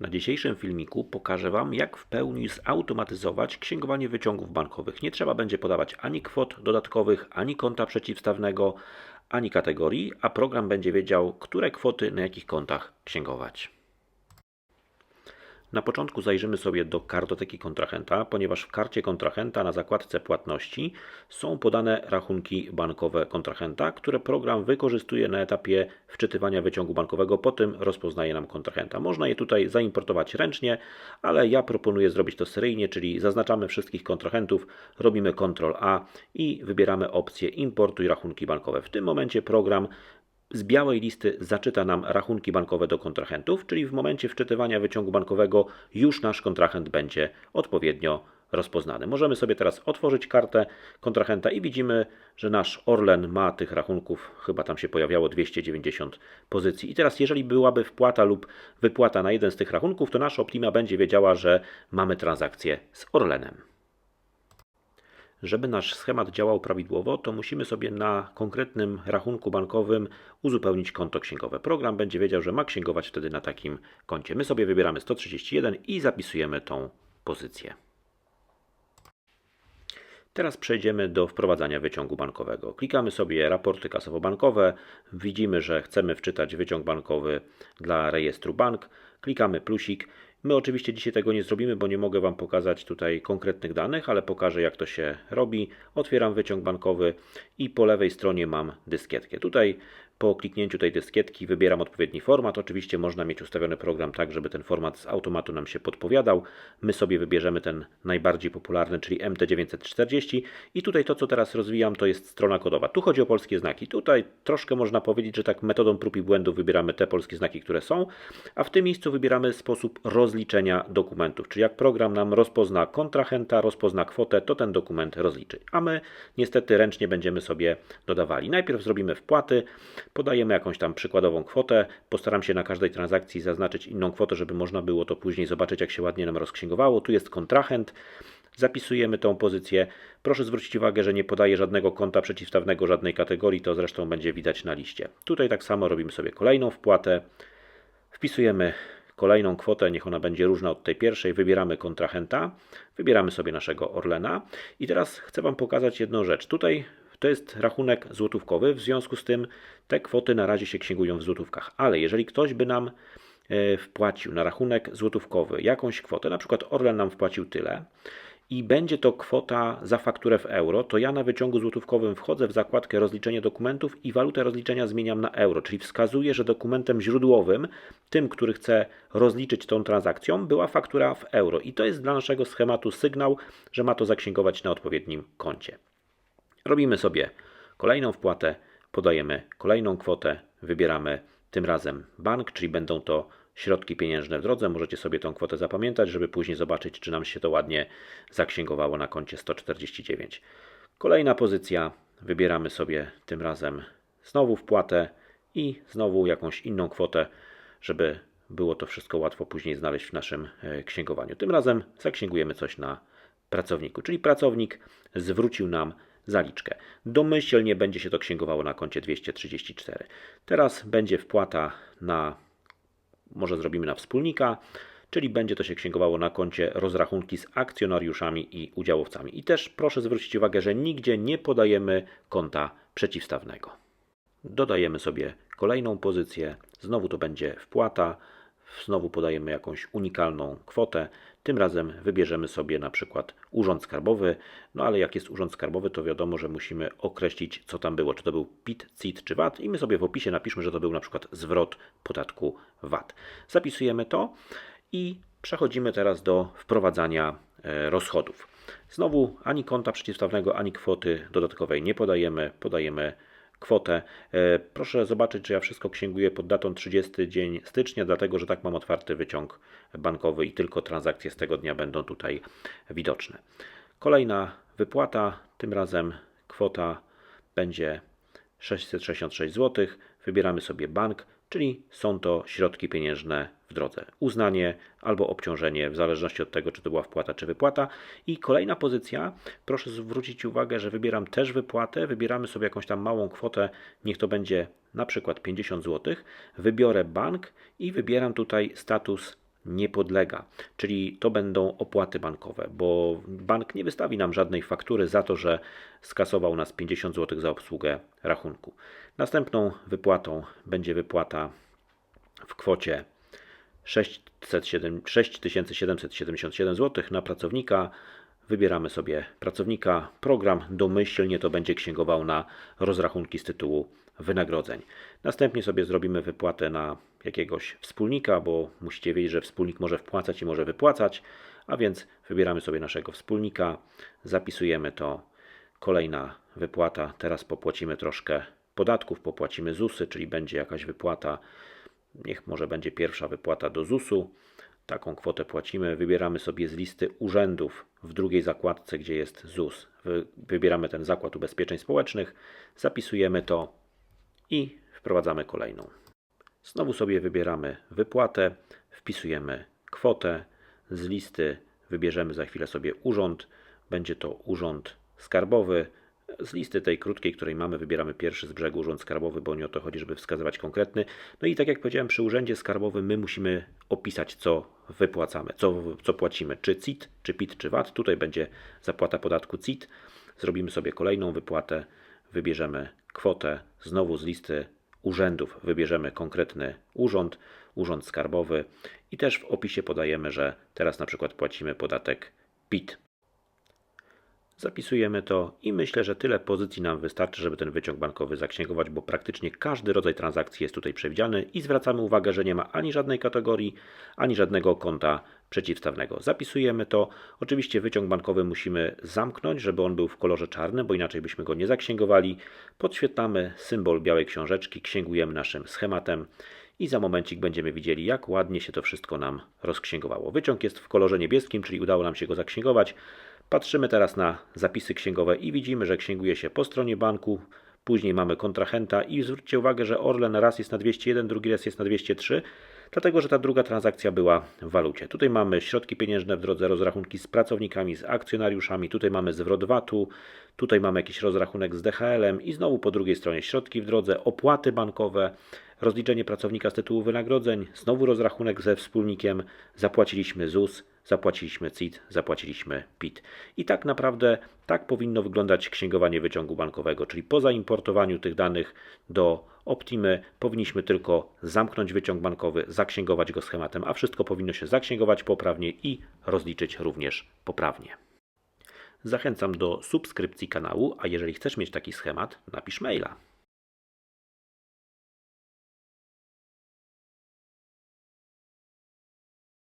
Na dzisiejszym filmiku pokażę Wam, jak w pełni zautomatyzować księgowanie wyciągów bankowych. Nie trzeba będzie podawać ani kwot dodatkowych, ani konta przeciwstawnego, ani kategorii, a program będzie wiedział, które kwoty na jakich kontach księgować. Na początku zajrzymy sobie do kartoteki kontrahenta, ponieważ w karcie kontrahenta na zakładce płatności są podane rachunki bankowe kontrahenta, które program wykorzystuje na etapie wczytywania wyciągu bankowego, po tym rozpoznaje nam kontrahenta. Można je tutaj zaimportować ręcznie, ale ja proponuję zrobić to seryjnie, czyli zaznaczamy wszystkich kontrahentów, robimy Ctrl A i wybieramy opcję importuj rachunki bankowe. W tym momencie program z białej listy zaczyta nam rachunki bankowe do kontrahentów, czyli w momencie wczytywania wyciągu bankowego już nasz kontrahent będzie odpowiednio rozpoznany. Możemy sobie teraz otworzyć kartę kontrahenta i widzimy, że nasz Orlen ma tych rachunków, chyba tam się pojawiało 290 pozycji. I teraz jeżeli byłaby wpłata lub wypłata na jeden z tych rachunków, to nasza Optima będzie wiedziała, że mamy transakcję z Orlenem. Żeby nasz schemat działał prawidłowo, to musimy sobie na konkretnym rachunku bankowym uzupełnić konto księgowe. Program będzie wiedział, że ma księgować wtedy na takim koncie. My sobie wybieramy 131 i zapisujemy tą pozycję. Teraz przejdziemy do wprowadzania wyciągu bankowego. Klikamy sobie raporty kasowo-bankowe. Widzimy, że chcemy wczytać wyciąg bankowy dla rejestru bank. Klikamy plusik My oczywiście dzisiaj tego nie zrobimy, bo nie mogę Wam pokazać tutaj konkretnych danych, ale pokażę jak to się robi. Otwieram wyciąg bankowy i po lewej stronie mam dyskietkę. Tutaj po kliknięciu tej dyskietki wybieram odpowiedni format. Oczywiście można mieć ustawiony program tak, żeby ten format z automatu nam się podpowiadał. My sobie wybierzemy ten najbardziej popularny, czyli MT940 i tutaj to, co teraz rozwijam, to jest strona kodowa. Tu chodzi o polskie znaki. Tutaj troszkę można powiedzieć, że tak metodą prób i błędów wybieramy te polskie znaki, które są, a w tym miejscu wybieramy sposób rozliczenia dokumentów, czyli jak program nam rozpozna kontrahenta, rozpozna kwotę, to ten dokument rozliczy. A my niestety ręcznie będziemy sobie dodawali. Najpierw zrobimy wpłaty, Podajemy jakąś tam przykładową kwotę. Postaram się na każdej transakcji zaznaczyć inną kwotę, żeby można było to później zobaczyć, jak się ładnie nam rozksięgowało. Tu jest kontrahent. Zapisujemy tą pozycję. Proszę zwrócić uwagę, że nie podaję żadnego konta przeciwstawnego, żadnej kategorii, to zresztą będzie widać na liście. Tutaj tak samo robimy sobie kolejną wpłatę. Wpisujemy kolejną kwotę, niech ona będzie różna od tej pierwszej. Wybieramy kontrahenta, wybieramy sobie naszego Orlena. I teraz chcę Wam pokazać jedną rzecz. Tutaj to jest rachunek złotówkowy, w związku z tym te kwoty na razie się księgują w złotówkach. Ale jeżeli ktoś by nam e, wpłacił na rachunek złotówkowy jakąś kwotę, na przykład Orlen nam wpłacił tyle i będzie to kwota za fakturę w euro, to ja na wyciągu złotówkowym wchodzę w zakładkę rozliczenie dokumentów i walutę rozliczenia zmieniam na euro, czyli wskazuję, że dokumentem źródłowym, tym, który chce rozliczyć tą transakcją, była faktura w euro. I to jest dla naszego schematu sygnał, że ma to zaksięgować na odpowiednim koncie. Robimy sobie kolejną wpłatę, podajemy kolejną kwotę, wybieramy tym razem bank, czyli będą to środki pieniężne w drodze. Możecie sobie tą kwotę zapamiętać, żeby później zobaczyć, czy nam się to ładnie zaksięgowało na koncie 149. Kolejna pozycja, wybieramy sobie tym razem znowu wpłatę i znowu jakąś inną kwotę, żeby było to wszystko łatwo później znaleźć w naszym e, księgowaniu. Tym razem zaksięgujemy coś na pracowniku, czyli pracownik zwrócił nam zaliczkę. Domyślnie będzie się to księgowało na koncie 234. Teraz będzie wpłata na, może zrobimy na wspólnika, czyli będzie to się księgowało na koncie rozrachunki z akcjonariuszami i udziałowcami. I też proszę zwrócić uwagę, że nigdzie nie podajemy konta przeciwstawnego. Dodajemy sobie kolejną pozycję, znowu to będzie wpłata, znowu podajemy jakąś unikalną kwotę. Tym razem wybierzemy sobie na przykład urząd skarbowy, no ale jak jest urząd skarbowy, to wiadomo, że musimy określić, co tam było, czy to był PIT, CIT czy VAT i my sobie w opisie napiszmy, że to był na przykład zwrot podatku VAT. Zapisujemy to i przechodzimy teraz do wprowadzania e, rozchodów. Znowu ani konta przeciwstawnego, ani kwoty dodatkowej nie podajemy, podajemy kwotę. E, proszę zobaczyć, że ja wszystko księguję pod datą 30 dzień stycznia, dlatego że tak mam otwarty wyciąg bankowy i tylko transakcje z tego dnia będą tutaj widoczne. Kolejna wypłata, tym razem kwota będzie 666 zł. Wybieramy sobie bank, czyli są to środki pieniężne w drodze. Uznanie albo obciążenie, w zależności od tego, czy to była wpłata, czy wypłata. I kolejna pozycja, proszę zwrócić uwagę, że wybieram też wypłatę, wybieramy sobie jakąś tam małą kwotę, niech to będzie na przykład 50 zł. Wybiorę bank i wybieram tutaj status nie podlega, czyli to będą opłaty bankowe, bo bank nie wystawi nam żadnej faktury za to, że skasował nas 50 zł za obsługę rachunku. Następną wypłatą będzie wypłata w kwocie 607 6777 zł na pracownika. Wybieramy sobie pracownika. Program domyślnie to będzie księgował na rozrachunki z tytułu wynagrodzeń. Następnie sobie zrobimy wypłatę na jakiegoś wspólnika, bo musicie wiedzieć, że wspólnik może wpłacać i może wypłacać, a więc wybieramy sobie naszego wspólnika, zapisujemy to. Kolejna wypłata. Teraz popłacimy troszkę podatków, popłacimy ZUSy, czyli będzie jakaś wypłata. Niech może będzie pierwsza wypłata do ZUSu. Taką kwotę płacimy. Wybieramy sobie z listy urzędów w drugiej zakładce, gdzie jest ZUS. Wy- Wybieramy ten zakład ubezpieczeń społecznych, zapisujemy to i wprowadzamy kolejną. Znowu sobie wybieramy wypłatę, wpisujemy kwotę. Z listy wybierzemy za chwilę sobie urząd. Będzie to urząd skarbowy. Z listy tej krótkiej, której mamy, wybieramy pierwszy z brzegu urząd skarbowy, bo nie o to chodzi, żeby wskazywać konkretny. No i tak jak powiedziałem, przy urzędzie skarbowym my musimy opisać, co wypłacamy, co, co płacimy, czy CIT, czy PIT, czy VAT. Tutaj będzie zapłata podatku CIT. Zrobimy sobie kolejną wypłatę, wybierzemy kwotę, znowu z listy urzędów wybierzemy konkretny urząd, urząd skarbowy i też w opisie podajemy, że teraz na przykład płacimy podatek PIT. Zapisujemy to i myślę, że tyle pozycji nam wystarczy, żeby ten wyciąg bankowy zaksięgować, bo praktycznie każdy rodzaj transakcji jest tutaj przewidziany i zwracamy uwagę, że nie ma ani żadnej kategorii, ani żadnego konta przeciwstawnego. Zapisujemy to. Oczywiście wyciąg bankowy musimy zamknąć, żeby on był w kolorze czarnym, bo inaczej byśmy go nie zaksięgowali. Podświetlamy symbol białej książeczki, księgujemy naszym schematem i za momencik będziemy widzieli, jak ładnie się to wszystko nam rozksięgowało. Wyciąg jest w kolorze niebieskim, czyli udało nam się go zaksięgować. Patrzymy teraz na zapisy księgowe i widzimy, że księguje się po stronie banku, później mamy kontrahenta i zwróćcie uwagę, że Orlen raz jest na 201, drugi raz jest na 203, dlatego że ta druga transakcja była w walucie. Tutaj mamy środki pieniężne w drodze rozrachunki z pracownikami, z akcjonariuszami, tutaj mamy zwrot VAT-u, tutaj mamy jakiś rozrachunek z DHL-em i znowu po drugiej stronie środki w drodze, opłaty bankowe, rozliczenie pracownika z tytułu wynagrodzeń, znowu rozrachunek ze wspólnikiem, zapłaciliśmy ZUS, zapłaciliśmy CIT, zapłaciliśmy PIT. I tak naprawdę tak powinno wyglądać księgowanie wyciągu bankowego, czyli po zaimportowaniu tych danych do Optimy powinniśmy tylko zamknąć wyciąg bankowy, zaksięgować go schematem, a wszystko powinno się zaksięgować poprawnie i rozliczyć również poprawnie. Zachęcam do subskrypcji kanału, a jeżeli chcesz mieć taki schemat, napisz maila.